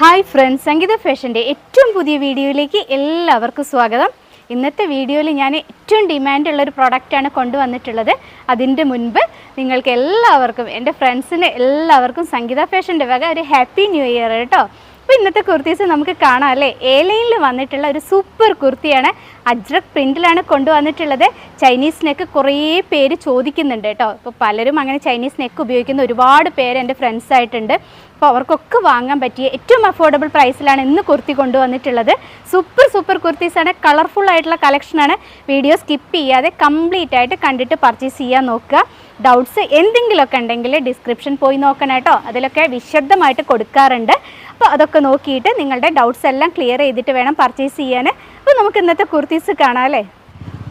Hi friends സംഗീത ഫാഷന്റെ ഏറ്റവും പുതിയ വീഡിയോയിലേക്ക് എല്ലാവർക്കും സ്വാഗതം. ഇന്നത്തെ വീഡിയോയിൽ ഞാൻ ഏറ്റവും ഡിമാൻഡുള്ള ഒരു പ്രോഡക്റ്റാണ് കൊണ്ടുവന്നിട്ടുള്ളത്. അതിന്റെ മുൻപ് നിങ്ങൾക്ക് എല്ലാവർക്കും എന്റെ ഫ്രണ്ട്സിന് എല്ലാവർക്കും സംഗീത ഫാഷന്റെ വക ഒരു ഹാപ്പി ന്യൂ ഇയർ കേട്ടോ അപ്പോൾ ഇന്നത്തെ കുർത്തീസ് നമുക്ക് കാണാം അല്ലേ? ഏലയിൽ വന്നിട്ടുള്ള ഒരു സൂപ്പർ കുർത്തിയാണ് അജ്രക് പ്രിന്റിലാണ് കൊണ്ടുവന്നിട്ടുള്ളത്. ചൈനീസ് നെക്ക് കുറേ പേര് ചോദിക്കുന്നുണ്ട് കേട്ടോ. ഇപ്പോൾ പലരും അങ്ങനെ ചൈനീസ് നെക്ക് ഉപയോഗിക്കുന്ന ഒരുപാട് പേര് എന്റെ ഫ്രണ്ട്സ് ആയിട്ടുണ്ട്. അപ്പോൾ അവർക്കൊക്കെ വാങ്ങാൻ പറ്റിയ ഏറ്റവും അഫോർഡബിൾ പ്രൈസിലാണ് ഇന്ന് കുർത്തി കൊണ്ടുവന്നിട്ടുള്ളത്. സൂപ്പർ സൂപ്പർ കുർത്തീസാണ് കളർഫുൾ ആയിട്ടുള്ള കളക്ഷനാണ് വീഡിയോ സ്കിപ്പ് ചെയ്യാതെ കംപ്ലീറ്റ് ആയിട്ട് കണ്ടിട്ട് പർച്ചേസ് ചെയ്യാൻ നോക്കുക. ഡൗട്ട്സ് എന്തെങ്കിലുമൊക്കെ ഉണ്ടെങ്കിൽ ഡിസ്ക്രിപ്ഷൻ പോയി നോക്കണം കേട്ടോ. അതിലൊക്കെ വിശദമായിട്ട് കൊടുക്കാറുണ്ട്. അപ്പോൾ അതൊക്കെ നോക്കിയിട്ട് നിങ്ങളുടെ ഡൗട്ട്സ് എല്ലാം ക്ലിയർ ചെയ്തിട്ട് വേണം പർച്ചേസ് ചെയ്യാൻ. അപ്പോൾ നമുക്ക് ഇന്നത്തെ കുർത്തീസ് കാണാം അല്ലേ?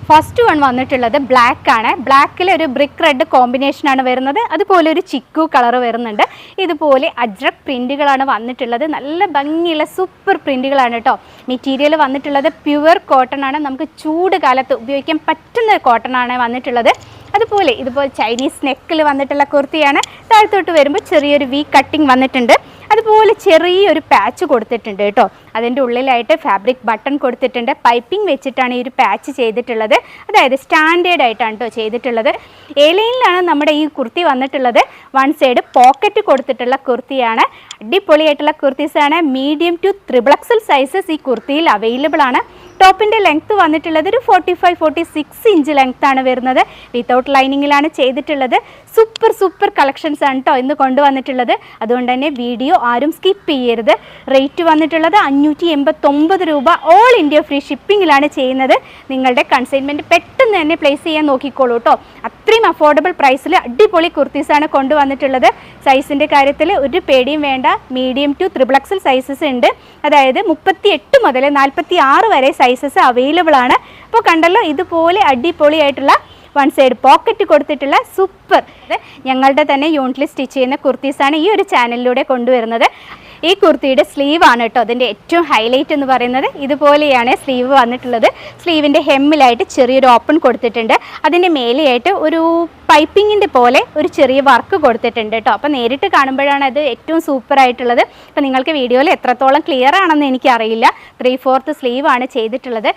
ഫസ്റ്റ് വൺ വന്നിട്ടുള്ളത് ബ്ലാക്ക് ആണ്. ബ്ലാക്കിൽ ഒരു ബ്രിക്ക് റെഡ് കോമ്പിനേഷൻ ആണ് വരുന്നത്. അതുപോലെ ഒരു ചിക്കു കളർ വരുന്നുണ്ട്. ഇതുപോലെ അജ്രക് പ്രിന്റുകളാണ് വന്നിട്ടുള്ളത്. നല്ല ഭംഗിയുള്ള സൂപ്പർ പ്രിന്റുകളാണ് കേട്ടോ. മെറ്റീരിയൽ വന്നിട്ടുള്ളത് പ്യുവർ കോട്ടൺ ആണ്. നമുക്ക് ചൂട് കാലത്ത് ഉപയോഗിക്കാൻ പറ്റുന്ന കോട്ടൺ ആണ് വന്നിട്ടുള്ളത്. അതുപോലെ ഇതുപോലെ ചൈനീസ് നെക്കിൽ വന്നിട്ടുള്ള കുർത്തിയാണ് താഴത്തോട്ട് വരുമ്പോൾ ചെറിയൊരു വി കട്ടിങ് വന്നിട്ടുണ്ട്. അതുപോലെ ചെറിയൊരു പാച്ച് കൊടുത്തിട്ടുണ്ട് കേട്ടോ. അതിന്റെ ഉള്ളിലായിട്ട് ഫാബ്രിക് ബട്ടൺ കൊടുത്തിട്ടുണ്ട്. പൈപ്പിംഗ് വെച്ചിട്ടാണ് ഈ ഒരു പാച്ച് ചെയ്തിട്ടുള്ളത്. അതായത് സ്റ്റാൻഡേർഡ് ആയിട്ടാണ് കേട്ടോ ചെയ്തിട്ടുള്ളത്. ഏലയിലാണ് നമ്മുടെ ഈ കുർത്തി വന്നിട്ടുള്ളത്. വൺ സൈഡ് പോക്കറ്റ് കൊടുത്തിട്ടുള്ള കുർത്തിയാണ്. അടിപൊളിയായിട്ടുള്ള കുർത്തീസാണ് medium to triple XL sizes ഈ കുർത്തിയിൽ അവൈലബിൾ ആണ്. ടോപ്പിന്റെ ലെങ്ത്ത് വന്നിട്ടുള്ളത് ഒരു forty five forty six inch ലെങ്ത്താണ് വരുന്നത്. വിത്തൗട്ട് ലൈനിങ്ങിലാണ് ചെയ്തിട്ടുള്ളത്. സൂപ്പർ സൂപ്പർ കളക്ഷൻസ് ആണ് കേട്ടോ ഇന്ന് കൊണ്ടുവന്നിട്ടുള്ളത്. അതുകൊണ്ട് തന്നെ വീഡിയോ ആരും സ്കിപ്പ് ചെയ്യരുത്. റേറ്റ് വന്നിട്ടുള്ളത് അഞ്ഞൂറ്റി എൺപത്തൊമ്പത് രൂപ ഓൾ ഇന്ത്യ ഫ്രീ ഷിപ്പിങ്ങിലാണ് ചെയ്യുന്നത്. നിങ്ങളുടെ കൺസൈൻമെന്റ് പെട്ടെന്ന് തന്നെ പ്ലേസ് ചെയ്യാൻ നോക്കിക്കോളൂ കേട്ടോ അത്രയും അഫോർഡബിൾ പ്രൈസിൽ അടിപൊളി കുർത്തീസാണ് കൊണ്ടുവന്നിട്ടുള്ളത്. സൈസിന്റെ കാര്യത്തിൽ ഒരു പേടിയും വേണ്ട. മീഡിയം ടു ത്രിപ്ലക്സൽ സൈസസ് ഉണ്ട്. അതായത് മുപ്പത്തി എട്ട് മുതൽ നാൽപ്പത്തി ആറ് വരെ സൈസസ് അവൈലബിൾ ആണ്. അപ്പോൾ കണ്ടല്ലോ ഇതുപോലെ അടിപൊളിയായിട്ടുള്ള വൺ സൈഡ് പോക്കറ്റ് കൊടുത്തിട്ടുള്ള സൂപ്പർ ഞങ്ങളുടെ തന്നെ യൂണിറ്റിൽ സ്റ്റിച്ച് ചെയ്യുന്ന കുർത്തീസാണ് ഈ ഒരു ചാനലിലൂടെ കൊണ്ടുവരുന്നത്. ഈ കുർത്തിയുടെ സ്ലീവ് ആണ് കേട്ടോ അതിന്റെ ഏറ്റവും ഹൈലൈറ്റ് എന്ന് പറയുന്നത്. ഇതുപോലെയാണ് സ്ലീവ് വന്നിട്ടുള്ളത്. സ്ലീവിന്റെ ഹെമ്മിലായിട്ട് ചെറിയൊരു ഓപ്പൺ കൊടുത്തിട്ടുണ്ട്. അതിന്റെ മേലെയായിട്ട് ഒരു പൈപ്പിങ്ങിന്റെ പോലെ ഒരു ചെറിയ വർക്ക് കൊടുത്തിട്ടുണ്ട് കേട്ടോ. അപ്പോൾ നേരിട്ട് കാണുമ്പോഴാണ് അത് ഏറ്റവും സൂപ്പറായിട്ടുള്ളത് അപ്പോൾ നിങ്ങൾക്ക് വീഡിയോയിൽ എത്രത്തോളം ക്ലിയർ ആണെന്ന് എനിക്കറിയില്ല. ത്രീ ഫോർത്ത് സ്ലീവാണ് ചെയ്തിട്ടുള്ളത്.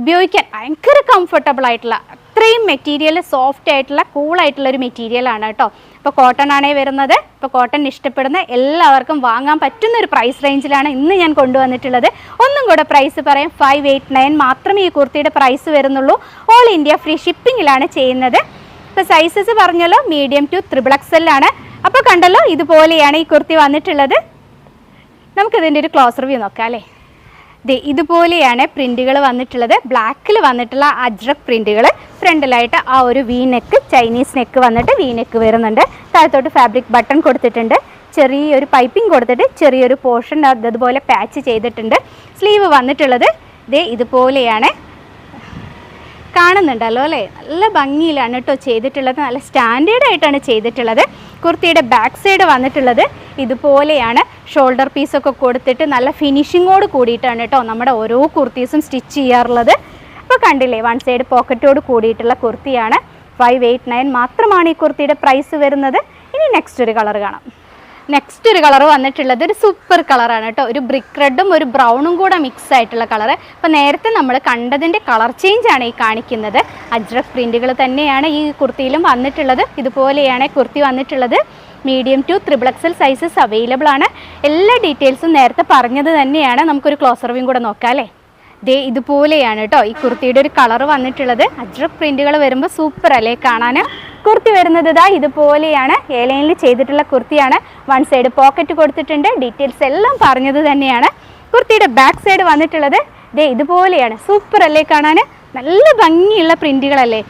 ഉപയോഗിക്കാൻ ഭയങ്കര കംഫർട്ടബിൾ ആയിട്ടുള്ള അത്രയും മെറ്റീരിയൽ സോഫ്റ്റ് ആയിട്ടുള്ള കൂളായിട്ടുള്ള ഒരു മെറ്റീരിയൽ ആണ് കേട്ടോ. ഇപ്പോൾ കോട്ടൺ ആണേ വരുന്നത്. ഇപ്പോൾ കോട്ടൺ ഇഷ്ടപ്പെടുന്ന എല്ലാവർക്കും വാങ്ങാൻ പറ്റുന്ന ഒരു പ്രൈസ് റേഞ്ചിലാണ് ഇന്ന് ഞാൻ കൊണ്ടുവന്നിട്ടുള്ളത്. ഒന്നും കൂടെ പ്രൈസ് പറയാം. ഫൈവ് എയ്റ്റ് നയൻ മാത്രമേ ഈ കുർത്തിയുടെ പ്രൈസ് വരുന്നുള്ളൂ. ഓൾ ഇന്ത്യ ഫ്രീ ഷിപ്പിങ്ങിലാണ് ചെയ്യുന്നത്. ഇപ്പോൾ സൈസസ് പറഞ്ഞല്ലോ മീഡിയം ടു ത്രിബിൾ എക്സലാണ് അപ്പോൾ കണ്ടല്ലോ ഇതുപോലെയാണ് ഈ കുർത്തി വന്നിട്ടുള്ളത്. നമുക്കിതിന്റെ ഒരു ക്ലോസ് റിവ്യൂ നോക്കാം അല്ലേ? ഇതുപോലെയാണ് പ്രിന്റുകൾ വന്നിട്ടുള്ളത്. ബ്ലാക്കിൽ വന്നിട്ടുള്ള അജ്രക് പ്രിന്റുകൾ ഫ്രണ്ടിലായിട്ട് ആ ഒരു വി നെക്ക് ചൈനീസ് നെക്ക് വന്നിട്ട് വി നെക്ക് വരുന്നുണ്ട്. താഴത്തോട്ട് ഫാബ്രിക് ബട്ടൺ കൊടുത്തിട്ടുണ്ട്. ചെറിയൊരു പൈപ്പിംഗ് കൊടുത്തിട്ട് ചെറിയൊരു പോർഷൻ അതുപോലെ പാച്ച് ചെയ്തിട്ടുണ്ട്. സ്ലീവ് വന്നിട്ടുള്ളത്. ദേ ഇതുപോലെയാണ് കാണുന്നുണ്ടല്ലോ അല്ലേ? നല്ല ഭംഗിയിലാണ് കേട്ടോ ചെയ്തിട്ടുള്ളത്. നല്ല സ്റ്റാൻഡേർഡ് ആയിട്ടാണ് ചെയ്തിട്ടുള്ളത്. കുർത്തിയുടെ ബാക്ക് സൈഡ് വന്നിട്ടുള്ളത്. ഇതുപോലെയാണ് ഷോൾഡർ പീസൊക്കെ കൊടുത്തിട്ട് നല്ല ഫിനിഷിങ്ങോട് കൂടിയിട്ടാണ് കേട്ടോ നമ്മുടെ ഓരോ കുർത്തീസും സ്റ്റിച്ച് ചെയ്യാറുള്ളത്. അപ്പോൾ കണ്ടില്ലേ വൺ സൈഡ് പോക്കറ്റോട് കൂടിയിട്ടുള്ള കുർത്തിയാണ്. ഫൈവ് എയ്റ്റ് നയൻ മാത്രമാണ് ഈ കുർത്തിയുടെ പ്രൈസ് വരുന്നത്. ഇനി നെക്സ്റ്റ് ഒരു കളർ കാണാം. നെക്സ്റ്റ് ഒരു കളർ വന്നിട്ടുള്ളത് ഒരു സൂപ്പർ കളറാണ് കേട്ടോ. ഒരു ബ്രിക്ക് റെഡും ഒരു ബ്രൗണും കൂടെ മിക്സ് ആയിട്ടുള്ള കളർ അപ്പോൾ നേരത്തെ നമ്മൾ കണ്ടതിന്റെ കളർ ചേഞ്ച് ആണ് ഈ കാണിക്കുന്നത്. അജ്രഫ് പ്രിന്റുകൾ തന്നെയാണ് ഈ കുർത്തിയിലും വന്നിട്ടുള്ളത്. ഇതുപോലെയാണ് കുർത്തി വന്നിട്ടുള്ളത്. Medium to triple XL sizes available ആണ്. എല്ലാ ഡീറ്റെയിൽസും നേരത്തെ പറഞ്ഞത് തന്നെയാണ്. നമുക്കൊരു ക്ലോസ് റിവ്യൂ കൂടെ നോക്കാം അല്ലേ? ദേ ഇതുപോലെയാണ് കേട്ടോ ഈ കുർത്തിയുടെ ഒരു കളർ വന്നിട്ടുള്ളത്. അജ്രക് പ്രിന്റുകൾ വരുമ്പോൾ സൂപ്പർ അല്ലേ കാണാൻ കുർത്തി വരുന്നത് ഇതാ ഇതുപോലെയാണ്. ഏലൈനിൽ ചെയ്തിട്ടുള്ള കുർത്തിയാണ്. വൺ സൈഡ് പോക്കറ്റ് കൊടുത്തിട്ടുണ്ട്. ഡീറ്റെയിൽസ് എല്ലാം പറഞ്ഞത് തന്നെയാണ്. കുർത്തിയുടെ ബാക്ക് സൈഡ് വന്നിട്ടുള്ളത് ദേ ഇതുപോലെയാണ്. സൂപ്പർ അല്ലേ കാണാൻ? നല്ല ഭംഗിയുള്ള പ്രിന്റുകളല്ലേ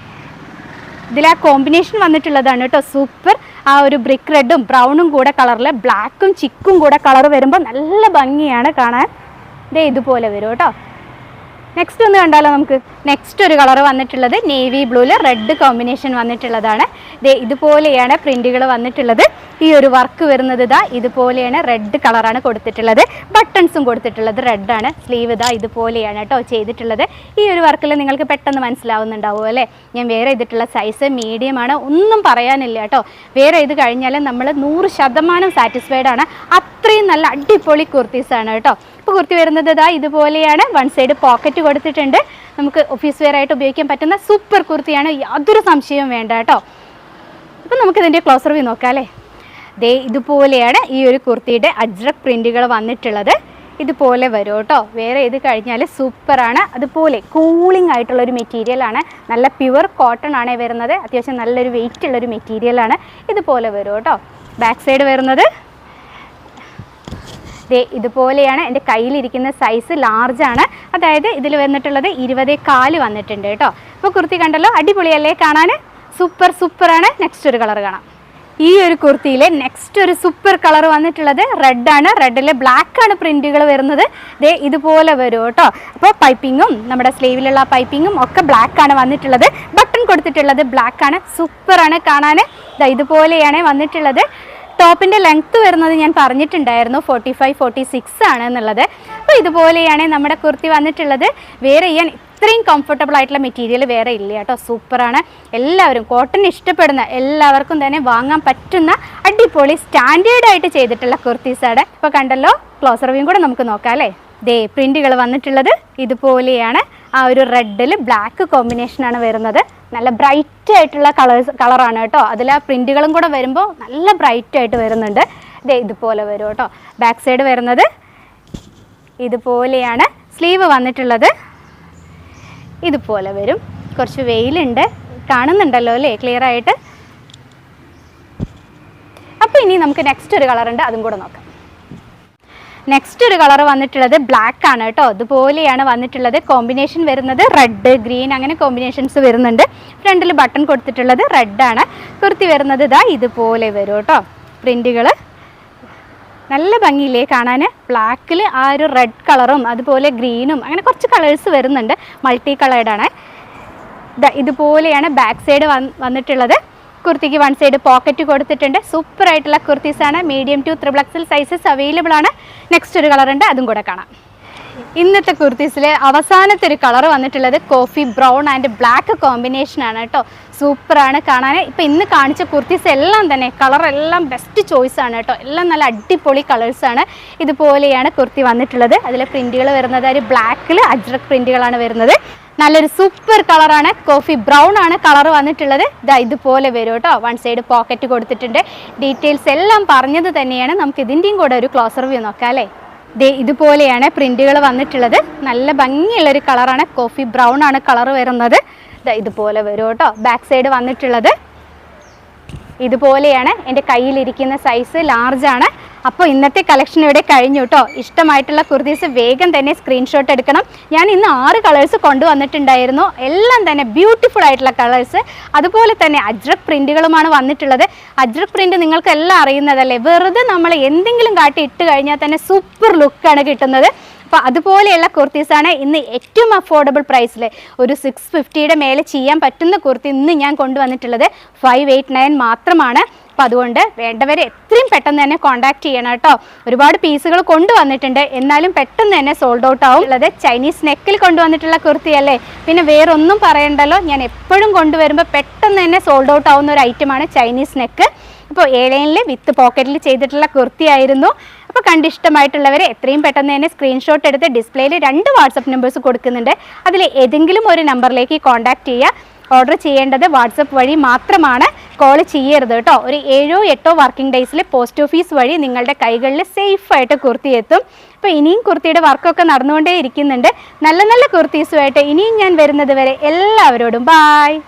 ഇതിൽ ആ കോമ്പിനേഷൻ വന്നിട്ടുള്ളതാണ് കേട്ടോ. സൂപ്പർ ആ ഒരു ബ്രിക്ക് റെഡും ബ്രൗണും കൂടെ കളറിൽ ബ്ലാക്കും ചിക്കും കൂടെ കളർ വരുമ്പോൾ നല്ല ഭംഗിയാണ് കാണാൻ. ദേ ഇതുപോലെ വരും കേട്ടോ. നെക്സ്റ്റ് ഒന്ന് കണ്ടാലോ നമുക്ക്? നെക്സ്റ്റ് ഒരു കളർ വന്നിട്ടുള്ളത് നേവി ബ്ലൂവിൽ റെഡ് കോമ്പിനേഷൻ വന്നിട്ടുള്ളതാണ്. ദേ ഇതുപോലെയാണ് പ്രിന്റുകൾ വന്നിട്ടുള്ളത്. ഈ ഒരു വർക്ക് വരുന്നത് ഇതാ ഇതുപോലെയാണ് റെഡ് കളറാണ് കൊടുത്തിട്ടുള്ളത്. ബട്ടൺസും കൊടുത്തിട്ടുള്ളത് റെഡാണ് സ്ലീവ് ഇതാ ഇതുപോലെയാണ് കേട്ടോ ചെയ്തിട്ടുള്ളത്. ഈ ഒരു വർക്കിൽ നിങ്ങൾക്ക് പെട്ടെന്ന് മനസ്സിലാവുന്നുണ്ടാവും അല്ലേ? ഞാൻ വേറെ ചെയ്തിട്ടുള്ള സൈസ് മീഡിയം ആണ്. ഒന്നും പറയാനില്ല കേട്ടോ. വേറെ ഇത് കഴിഞ്ഞാൽ നമ്മൾ നൂറ് ശതമാനം സാറ്റിസ്ഫൈഡ് ആണ്. അത്രയും നല്ല അടിപൊളി കുർത്തീസാണ് കേട്ടോ. ഇപ്പോൾ കുർത്തി വരുന്നത് ഇതാ ഇതുപോലെയാണ്. വൺ സൈഡ് പോക്കറ്റ് കൊടുത്തിട്ടുണ്ട്. നമുക്ക് ഓഫീസ് വെയർ ആയിട്ട് ഉപയോഗിക്കാൻ പറ്റുന്ന സൂപ്പർ കുർത്തിയാണ്. യാതൊരു സംശയവും വേണ്ട കേട്ടോ. അപ്പം നമുക്കിതിന്റെ ക്ലോസർ വ്യൂ നോക്കാം അല്ലേ? ദേ ഇതുപോലെയാണ് ഈ ഒരു കുർത്തിയുടെ അജ്രക് പ്രിന്റുകൾ വന്നിട്ടുള്ളത്. ഇതുപോലെ വരും കേട്ടോ. വേറെ ഇത് കഴിഞ്ഞാൽ സൂപ്പറാണ് അതുപോലെ കൂളിംഗ് ആയിട്ടുള്ള ഒരു മെറ്റീരിയലാണ് നല്ല പ്യുവർ കോട്ടൺ ആണ് വരുന്നത്. അത്യാവശ്യം നല്ലൊരു വെയിറ്റ് ഉള്ളൊരു മെറ്റീരിയലാണ് ഇതുപോലെ വരും കേട്ടോ. ബാക്ക് സൈഡ് വരുന്നത് ദേ ഇതുപോലെയാണ് എന്റെ കയ്യിലിരിക്കുന്ന സൈസ് ലാർജാണ് അതായത് ഇതിൽ വന്നിട്ടുള്ളത് ഇരുപതേ കാൽ വന്നിട്ടുണ്ട് കേട്ടോ. അപ്പോൾ കുർത്തി കണ്ടല്ലോ അടിപൊളിയല്ലേ കാണാൻ? സൂപ്പർ സൂപ്പറാണ് നെക്സ്റ്റ് ഒരു കളർ കാണാം. ഈ ഒരു കുർത്തിയിലെ നെക്സ്റ്റ് ഒരു സൂപ്പർ കളർ വന്നിട്ടുള്ളത് റെഡാണ് റെഡിൽ ബ്ലാക്കാണ് പ്രിന്റുകൾ വരുന്നത്. ദേ ഇതുപോലെ വരും കേട്ടോ. അപ്പോൾ പൈപ്പിങ്ങും നമ്മുടെ സ്ലീവിലുള്ള പൈപ്പിങ്ങും ഒക്കെ ബ്ലാക്കാണ് വന്നിട്ടുള്ളത്. ബട്ടൺ കൊടുത്തിട്ടുള്ളത് ബ്ലാക്കാണ് സൂപ്പറാണ് കാണാൻ. ഇതുപോലെയാണ് വന്നിട്ടുള്ളത്. ടോപ്പിന്റെ ലെങ്ത്ത് വരുന്നത് ഞാൻ പറഞ്ഞിട്ടുണ്ടായിരുന്നു ഫോർട്ടി ഫൈവ് ഫോർട്ടി സിക്സ് ആണ് എന്നുള്ളത്. അപ്പോൾ ഇതുപോലെയാണ് നമ്മുടെ കുർത്തി വന്നിട്ടുള്ളത്. വേറെ ചെയ്യാൻ ഇത്രയും കംഫർട്ടബിൾ ആയിട്ടുള്ള മെറ്റീരിയൽ വേറെ ഇല്ല കേട്ടോ. സൂപ്പറാണ് എല്ലാവരും കോട്ടൺ ഇഷ്ടപ്പെടുന്ന എല്ലാവർക്കും തന്നെ വാങ്ങാൻ പറ്റുന്ന അടിപൊളി സ്റ്റാൻഡേർഡ് ആയിട്ട് ചെയ്തിട്ടുള്ള കുർത്തീസാണ് ഇപ്പോൾ കണ്ടല്ലോ ക്ലോസർ റിവ്യൂ കൂടെ നമുക്ക് നോക്കാം അല്ലേ? ദേ പ്രിന്റുകൾ വന്നിട്ടുള്ളത് ഇതുപോലെയാണ്. ആ ഒരു റെഡിൽ ബ്ലാക്ക് കോമ്പിനേഷനാണ് വരുന്നത്. നല്ല ബ്രൈറ്റ് ആയിട്ടുള്ള കളേഴ്സ് കളറാണ് കേട്ടോ. അതിൽ ആ പ്രിന്റുകളും കൂടെ വരുമ്പോൾ നല്ല ബ്രൈറ്റ് ആയിട്ട് വരുന്നുണ്ട്. ഇതേ ഇതുപോലെ വരും കേട്ടോ. ബാക്ക് സൈഡ് വരുന്നത് ഇതുപോലെയാണ്. സ്ലീവ് വന്നിട്ടുള്ളത് ഇതുപോലെ വരും. കുറച്ച് വെയിലുണ്ട്. കാണുന്നുണ്ടല്ലോ അല്ലേ? ക്ലിയർ ആയിട്ട്. അപ്പോൾ ഇനി നമുക്ക് നെക്സ്റ്റ് ഒരു കളറുണ്ട് അതും കൂടെ നോക്കാം. നെക്സ്റ്റ് ഒരു കളർ വന്നിട്ടുള്ളത് ബ്ലാക്ക് ആണ് കേട്ടോ. അതുപോലെയാണ് വന്നിട്ടുള്ളത്. കോമ്പിനേഷൻ വരുന്നത് റെഡ് ഗ്രീൻ അങ്ങനെ കോമ്പിനേഷൻസ് വരുന്നുണ്ട്. ഫ്രണ്ടിൽ ബട്ടൺ കൊടുത്തിട്ടുള്ളത് ആണ്. കുർത്തി വരുന്നത് ഇതാ ഇതുപോലെ വരും കേട്ടോ. പ്രിന്റുകൾ നല്ല ഭംഗിയില്ലേ കാണാൻ ബ്ലാക്കിൽ ആ ഒരു റെഡ് കളറും അതുപോലെ ഗ്രീനും അങ്ങനെ കുറച്ച് കളേഴ്സ് വരുന്നുണ്ട്. മൾട്ടി കളേർഡാണ് ഇതുപോലെയാണ് ബാക്ക് സൈഡ് വന്നിട്ടുള്ളത്. കുർത്തിക്ക് വൺ സൈഡ് പോക്കറ്റ് കൊടുത്തിട്ടുണ്ട്. സൂപ്പർ ആയിട്ടുള്ള കുർത്തീസാണ് medium to triple XL sizes available ആണ്. നെക്സ്റ്റ് ഒരു കളർ ഉണ്ട്. അതും കൂടെ കാണാം. ഇന്നത്തെ കുർത്തീസിലെ അവസാനത്തെ ഒരു കളർ വന്നിട്ടുള്ളത് coffee brown and black combination ആണ് കേട്ടോ. സൂപ്പറാണ് കാണാൻ ഇപ്പം ഇന്ന് കാണിച്ച കുർത്തീസ് എല്ലാം തന്നെ കളർ എല്ലാം ബെസ്റ്റ് ചോയ്സ് ആണ് കേട്ടോ. എല്ലാം നല്ല അടിപൊളി കളേഴ്സാണ് ഇതുപോലെയാണ് കുർത്തി വന്നിട്ടുള്ളത്. അതിലെ പ്രിന്റുകൾ വരുന്നത്. ഒരു ബ്ലാക്കിൽ അജ്രക് പ്രിന്റുകളാണ് വരുന്നത്. നല്ലൊരു സൂപ്പർ കളറാണ് കോഫി ബ്രൗൺ ആണ് കളർ വന്നിട്ടുള്ളത്. ഇതാ ഇതുപോലെ വരും കേട്ടോ. വൺ സൈഡ് പോക്കറ്റ് കൊടുത്തിട്ടുണ്ട്. ഡീറ്റെയിൽസ് എല്ലാം പറഞ്ഞത് തന്നെയാണ്. നമുക്ക് ഇതിന്റെയും കൂടെ ഒരു ക്ലോസർ വ്യൂ നോക്കാം അല്ലേ? ദേ ഇതുപോലെയാണ് പ്രിന്റുകൾ വന്നിട്ടുള്ളത്. നല്ല ഭംഗിയുള്ളൊരു കളറാണ് കോഫി ബ്രൗൺ ആണ് കളർ വരുന്നത്. ഇതുപോലെ വരും കേട്ടോ. ബാക്ക് സൈഡ് വന്നിട്ടുള്ളത്. ഇതുപോലെയാണ് എന്റെ കയ്യിലിരിക്കുന്ന സൈസ് ലാർജാണ് അപ്പോൾ ഇന്നത്തെ കളക്ഷൻ ഇവിടെ കഴിഞ്ഞു കേട്ടോ ഇഷ്ടമായിട്ടുള്ള കുർത്തീസ് വേഗം തന്നെ സ്ക്രീൻഷോട്ട് എടുക്കണം. ഞാൻ ഇന്ന് ആറ് കളേഴ്സ് കൊണ്ടുവന്നിട്ടുണ്ടായിരുന്നു. എല്ലാം തന്നെ ബ്യൂട്ടിഫുൾ ആയിട്ടുള്ള കളേഴ്സ് അതുപോലെ തന്നെ അജ്രക് പ്രിന്റുകളുമാണ് വന്നിട്ടുള്ളത്. അജ്രക് പ്രിന്റ് നിങ്ങൾക്ക് എല്ലാം അറിയുന്നതല്ലേ? വെറുതെ നമ്മൾ എന്തെങ്കിലും കാട്ടി ഇട്ട് കഴിഞ്ഞാൽ തന്നെ സൂപ്പർ ലുക്കാണ് കിട്ടുന്നത്. അപ്പോൾ അതുപോലെയുള്ള കുർത്തീസാണ് ഇന്ന് ഏറ്റവും അഫോർഡബിൾ പ്രൈസിൽ ഒരു സിക്സ് ഫിഫ്റ്റിയുടെ മേലെ ചെയ്യാൻ പറ്റുന്ന കുർത്തി ഇന്ന് ഞാൻ കൊണ്ടുവന്നിട്ടുള്ളത് ഫൈവ് എയ്റ്റ് നയൻ മാത്രമാണ്. അപ്പോൾ അതുകൊണ്ട് വേണ്ടവരെ എത്രയും പെട്ടെന്ന് തന്നെ കോൺടാക്ട് ചെയ്യണം കേട്ടോ. ഒരുപാട് പീസുകൾ കൊണ്ടുവന്നിട്ടുണ്ട്. എന്നാലും പെട്ടെന്ന് തന്നെ സോൾഡ് ഔട്ട് ആവും. ഉള്ളത് ചൈനീസ് നെക്കിൽ കൊണ്ടുവന്നിട്ടുള്ള കുർത്തിയല്ലേ. പിന്നെ വേറൊന്നും പറയണ്ടല്ലോ. ഞാൻ എപ്പോഴും കൊണ്ടുവരുമ്പോൾ പെട്ടെന്ന് തന്നെ സോൾഡ് ഔട്ട് ആവുന്ന ഒരു ഐറ്റമാണ് ചൈനീസ് നെക്ക് അപ്പോൾ ഏലൈനിൽ വിത്ത് പോക്കറ്റിൽ ചെയ്തിട്ടുള്ള കുർത്തിയായിരുന്നു. അപ്പോൾ കണ്ടിഷ്ടമായിട്ടുള്ളവർ എത്രയും പെട്ടെന്ന് തന്നെ സ്ക്രീൻഷോട്ട് എടുത്ത് ഡിസ്പ്ലേയിൽ രണ്ട് വാട്സപ്പ് നമ്പേഴ്സ് കൊടുക്കുന്നുണ്ട്. അതിൽ ഏതെങ്കിലും ഒരു നമ്പറിലേക്ക് കോൺടാക്ട് ചെയ്യുക. ഓർഡർ ചെയ്യേണ്ടത് വാട്സപ്പ് വഴി മാത്രമാണ് കോൾ ചെയ്യരുത് കേട്ടോ. ഒരു ഏഴോ എട്ടോ വർക്കിംഗ് ഡേയ്സിൽ പോസ്റ്റ് ഓഫീസ് വഴി നിങ്ങളുടെ കൈകളിൽ സേഫായിട്ട് കുർത്തി എത്തും. അപ്പോൾ ഇനിയും കുർത്തിയുടെ വർക്കൊക്കെ നടന്നുകൊണ്ടേ ഇരിക്കുന്നുണ്ട് നല്ല നല്ല കുർത്തീസുമായിട്ട് ഇനിയും ഞാൻ വരുന്നത് വരെ എല്ലാവരോടും ബായ്